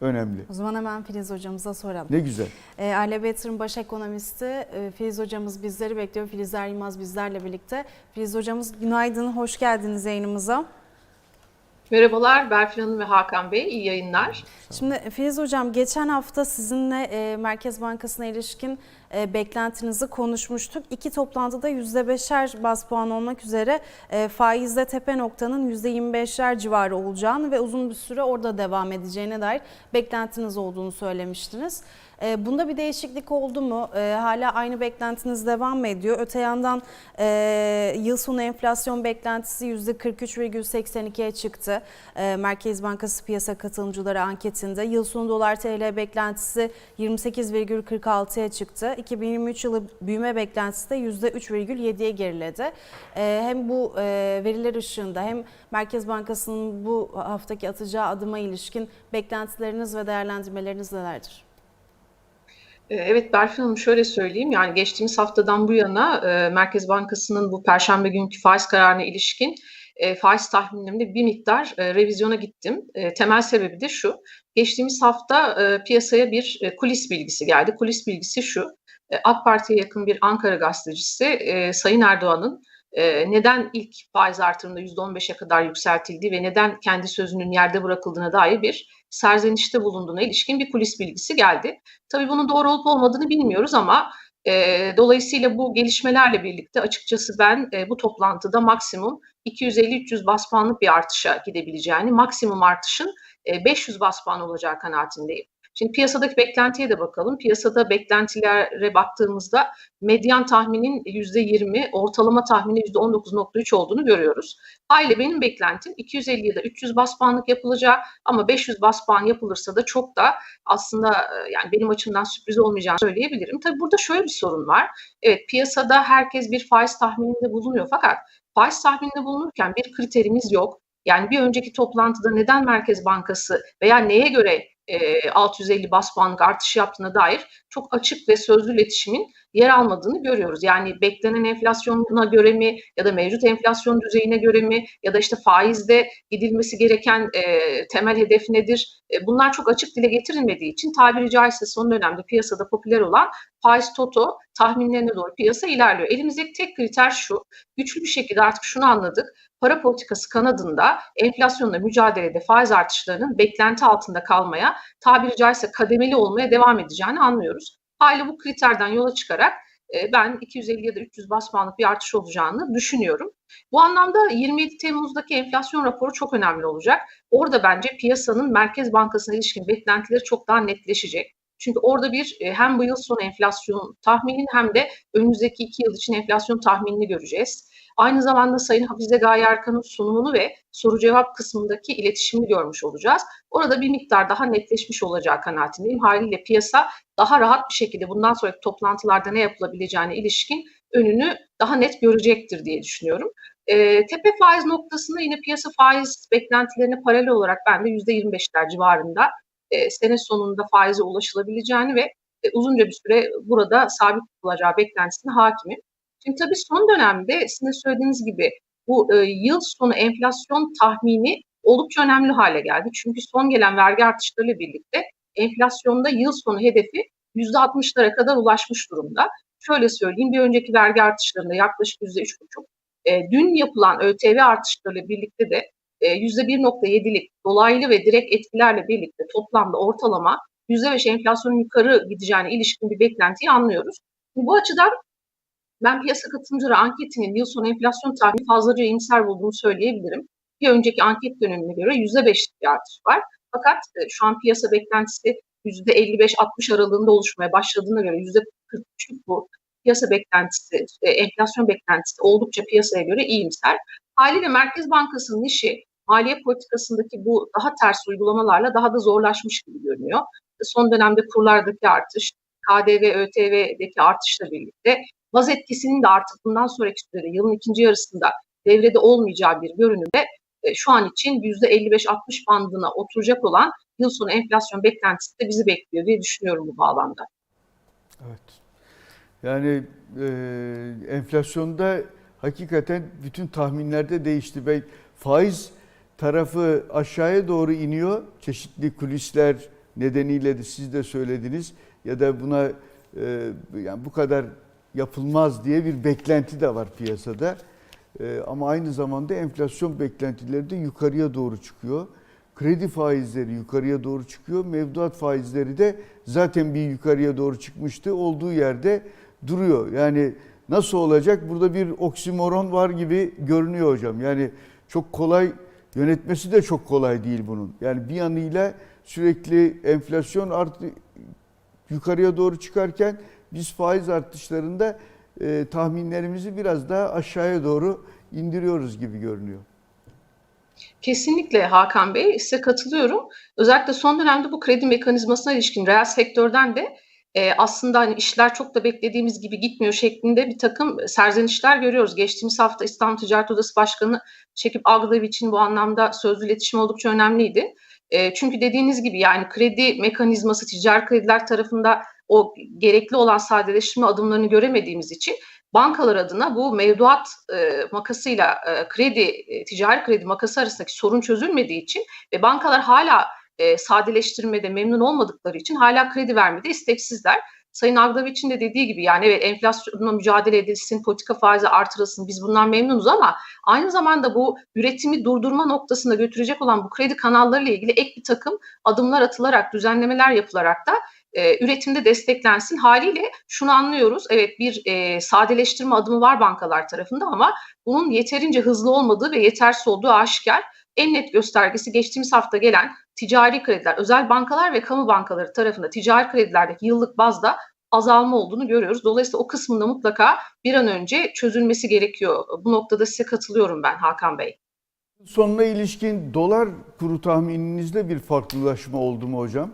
önemli. O zaman hemen Filiz hocamıza soralım. Ne güzel. E, Aile Yatırım Baş Ekonomisti e, Filiz hocamız bizleri bekliyor. Filizler Yılmaz bizlerle birlikte. Filiz hocamız günaydın, hoş geldiniz yayınımıza. Merhabalar Berfin Hanım ve Hakan Bey, iyi yayınlar. Şimdi Filiz Hocam geçen hafta sizinle e, Merkez Bankası'na ilişkin beklentinizi konuşmuştuk. İki toplantıda %5'er bas puan olmak üzere e, faizde tepe noktanın %25'ler civarı olacağını ve uzun bir süre orada devam edeceğine dair beklentiniz olduğunu söylemiştiniz. E, bunda bir değişiklik oldu mu? E, hala aynı beklentiniz devam mı ediyor? Öte yandan e, yıl sonu enflasyon beklentisi %43,82'ye çıktı. E, Merkez Bankası piyasa katılımcıları anketinde yıl sonu dolar TL beklentisi 28,46'ya çıktı. 2023 yılı büyüme beklentisi de %3,7'ye geriledi. E, hem bu e, veriler ışığında hem Merkez Bankası'nın bu haftaki atacağı adıma ilişkin beklentileriniz ve değerlendirmeleriniz nelerdir? Ee, Evet Berfin Hanım şöyle söyleyeyim yani geçtiğimiz haftadan bu yana e, Merkez Bankası'nın bu perşembe günkü faiz kararına ilişkin e, faiz tahminlerimde bir miktar e, revizyona gittim. E, temel sebebi de şu. Geçtiğimiz hafta e, piyasaya bir e, kulis bilgisi geldi. Kulis bilgisi şu. E, AK Parti'ye yakın bir Ankara gazetecisi e, Sayın Erdoğan'ın e, neden ilk faiz artırımında %15'e kadar yükseltildiği ve neden kendi sözünün yerde bırakıldığına dair bir serzenişte bulunduğuna ilişkin bir kulis bilgisi geldi. Tabii bunun doğru olup olmadığını bilmiyoruz ama e, dolayısıyla bu gelişmelerle birlikte açıkçası ben e, bu toplantıda maksimum 250-300 bas puanlık bir artışa gidebileceğini, maksimum artışın e, 500 bas puan olacağı kanaatindeyim. Şimdi piyasadaki beklentiye de bakalım. Piyasada beklentilere baktığımızda medyan tahminin %20, ortalama tahmini %19.3 olduğunu görüyoruz. Aile benim beklentim 250 ya da 300 bas puanlık yapılacağı ama 500 bas puan yapılırsa da çok da aslında e, yani benim açımdan sürpriz olmayacağını söyleyebilirim. Tabii burada şöyle bir sorun var. Evet piyasada herkes bir faiz tahmininde bulunuyor fakat faiz tahmininde bulunurken bir kriterimiz yok. Yani bir önceki toplantıda neden Merkez Bankası veya neye göre 650 bas puanlık artış yaptığına dair çok açık ve sözlü iletişimin yer almadığını görüyoruz. Yani beklenen enflasyona göre mi ya da mevcut enflasyon düzeyine göre mi ya da işte faizde gidilmesi gereken e, temel hedef nedir? E, bunlar çok açık dile getirilmediği için tabiri caizse son dönemde piyasada popüler olan faiz toto tahminlerine doğru piyasa ilerliyor. Elimizdeki tek kriter şu. Güçlü bir şekilde artık şunu anladık. Para politikası kanadında enflasyonla mücadelede faiz artışlarının beklenti altında kalmaya, tabiri caizse kademeli olmaya devam edeceğini anlıyoruz. Hala bu kriterden yola çıkarak e, ben 250 ya da 300 bas puanlık bir artış olacağını düşünüyorum. Bu anlamda 27 Temmuz'daki enflasyon raporu çok önemli olacak. Orada bence piyasanın Merkez Bankası'na ilişkin beklentileri çok daha netleşecek. Çünkü orada bir e, hem bu yıl sonu enflasyon tahminini hem de önümüzdeki iki yıl için enflasyon tahminini göreceğiz. Aynı zamanda Sayın Hafize Gaye Erkan'ın sunumunu ve soru cevap kısmındaki iletişimini görmüş olacağız. Orada bir miktar daha netleşmiş olacağı kanaatindeyim. Haliyle piyasa daha rahat bir şekilde bundan sonraki toplantılarda ne yapılabileceğine ilişkin önünü daha net görecektir diye düşünüyorum. E, tepe faiz noktasında yine piyasa faiz beklentilerine paralel olarak ben de %25'ler civarında e, sene sonunda faize ulaşılabileceğini ve e, uzunca bir süre burada sabit tutulacağı beklentisine hakimim. Şimdi tabii son dönemde sizin söylediğiniz gibi bu e, yıl sonu enflasyon tahmini oldukça önemli hale geldi. Çünkü son gelen vergi artışlarıyla birlikte enflasyonda yıl sonu hedefi %60'lara kadar ulaşmış durumda. Şöyle söyleyeyim bir önceki vergi artışlarında yaklaşık %3,5. E, dün yapılan ÖTV artışlarıyla birlikte de e, %1,7'lik dolaylı ve direkt etkilerle birlikte toplamda ortalama %5 enflasyonun yukarı gideceğine ilişkin bir beklentiyi anlıyoruz. Bu açıdan ben piyasa katılımcıları anketinin yıl sonu enflasyon tahmini fazlaca iyimser bulduğumu söyleyebilirim. Bir önceki anket dönemine göre %5'lik bir artış var. Fakat e, şu an piyasa beklentisi %55-60 aralığında oluşmaya başladığına göre %43'lük bu piyasa beklentisi, e, enflasyon beklentisi oldukça piyasaya göre iyimser. Haliyle Merkez Bankası'nın işi maliye politikasındaki bu daha ters uygulamalarla daha da zorlaşmış gibi görünüyor. Son dönemde kurlardaki artış, KDV, ÖTV'deki artışla birlikte baz etkisinin de artık bundan sonraki sürede yılın ikinci yarısında devrede olmayacağı bir görünümde e, şu an için %55-60 bandına oturacak olan yıl sonu enflasyon beklentisi de bizi bekliyor diye düşünüyorum bu bağlamda. Evet. Yani e, enflasyonda hakikaten bütün tahminlerde değişti ve faiz tarafı aşağıya doğru iniyor. Çeşitli kulisler nedeniyle de siz de söylediniz ya da buna e, yani bu kadar yapılmaz diye bir beklenti de var piyasada. E, ama aynı zamanda enflasyon beklentileri de yukarıya doğru çıkıyor. Kredi faizleri yukarıya doğru çıkıyor. Mevduat faizleri de zaten bir yukarıya doğru çıkmıştı. Olduğu yerde duruyor. Yani nasıl olacak? Burada bir oksimoron var gibi görünüyor hocam. Yani çok kolay yönetmesi de çok kolay değil bunun. Yani bir yanıyla sürekli enflasyon artı yukarıya doğru çıkarken biz faiz artışlarında e, tahminlerimizi biraz daha aşağıya doğru indiriyoruz gibi görünüyor. Kesinlikle Hakan Bey, size katılıyorum. Özellikle son dönemde bu kredi mekanizmasına ilişkin reel sektörden de e, aslında hani işler çok da beklediğimiz gibi gitmiyor şeklinde bir takım serzenişler görüyoruz. Geçtiğimiz hafta İstanbul Ticaret Odası Başkanı Şekip Aglaviç'in bu anlamda sözlü iletişim oldukça önemliydi. E, çünkü dediğiniz gibi yani kredi mekanizması ticari krediler tarafında o gerekli olan sadeleştirme adımlarını göremediğimiz için bankalar adına bu mevduat e, makasıyla e, kredi, e, ticari kredi makası arasındaki sorun çözülmediği için ve bankalar hala e, sadeleştirmede memnun olmadıkları için hala kredi vermede isteksizler. Sayın Agdaviç'in de dediği gibi yani evet enflasyonla mücadele edilsin, politika faizi artırılsın biz bundan memnunuz ama aynı zamanda bu üretimi durdurma noktasında götürecek olan bu kredi kanallarıyla ilgili ek bir takım adımlar atılarak, düzenlemeler yapılarak da e, üretimde desteklensin. Haliyle şunu anlıyoruz. Evet bir e, sadeleştirme adımı var bankalar tarafında ama bunun yeterince hızlı olmadığı ve yetersiz olduğu aşikar. En net göstergesi geçtiğimiz hafta gelen ticari krediler, özel bankalar ve kamu bankaları tarafında ticari kredilerdeki yıllık bazda azalma olduğunu görüyoruz. Dolayısıyla o kısmında mutlaka bir an önce çözülmesi gerekiyor. Bu noktada size katılıyorum ben Hakan Bey. Sonuna ilişkin dolar kuru tahmininizde bir farklılaşma oldu mu hocam?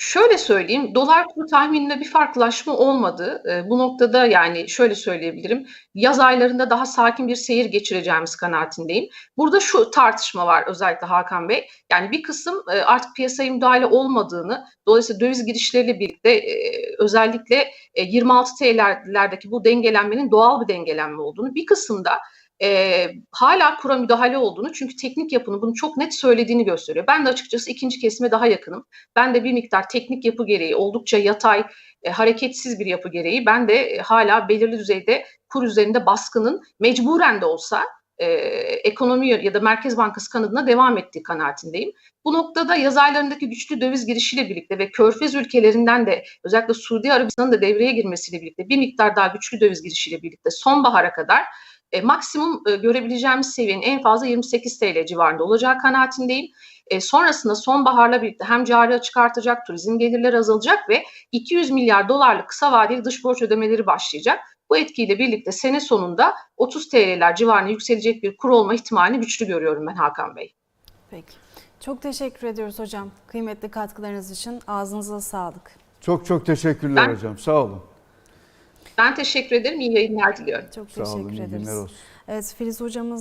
Şöyle söyleyeyim, dolar kuru tahmininde bir farklılaşma olmadı. E, bu noktada yani şöyle söyleyebilirim, yaz aylarında daha sakin bir seyir geçireceğimiz kanaatindeyim. Burada şu tartışma var özellikle Hakan Bey. Yani bir kısım e, artık piyasaya müdahale olmadığını, dolayısıyla döviz girişleriyle birlikte e, özellikle e, 26 TL'lerdeki bu dengelenmenin doğal bir dengelenme olduğunu, bir kısımda e, hala kura müdahale olduğunu çünkü teknik yapının bunu çok net söylediğini gösteriyor. Ben de açıkçası ikinci kesime daha yakınım. Ben de bir miktar teknik yapı gereği oldukça yatay, e, hareketsiz bir yapı gereği ben de e, hala belirli düzeyde kur üzerinde baskının mecburen de olsa e, ekonomi ya da Merkez Bankası kanadına devam ettiği kanaatindeyim. Bu noktada yaz aylarındaki güçlü döviz girişiyle birlikte ve Körfez ülkelerinden de özellikle Suudi Arabistan'ın da devreye girmesiyle birlikte bir miktar daha güçlü döviz girişiyle birlikte sonbahara kadar e, maksimum e, görebileceğimiz seviyenin en fazla 28 TL civarında olacağı kanaatindeyim. E, sonrasında sonbaharla birlikte hem cari açık artacak, turizm gelirleri azalacak ve 200 milyar dolarlık kısa vadeli dış borç ödemeleri başlayacak. Bu etkiyle birlikte sene sonunda 30 TL'ler civarına yükselecek bir kur olma ihtimalini güçlü görüyorum ben Hakan Bey. Peki. Çok teşekkür ediyoruz hocam. Kıymetli katkılarınız için ağzınıza sağlık. Çok çok teşekkürler Ben- hocam. Sağ olun. Ben teşekkür ederim. İyi yayınlar diliyorum. Çok Sağ olun. teşekkür iyi ederiz. günler olsun. Evet Filiz hocamız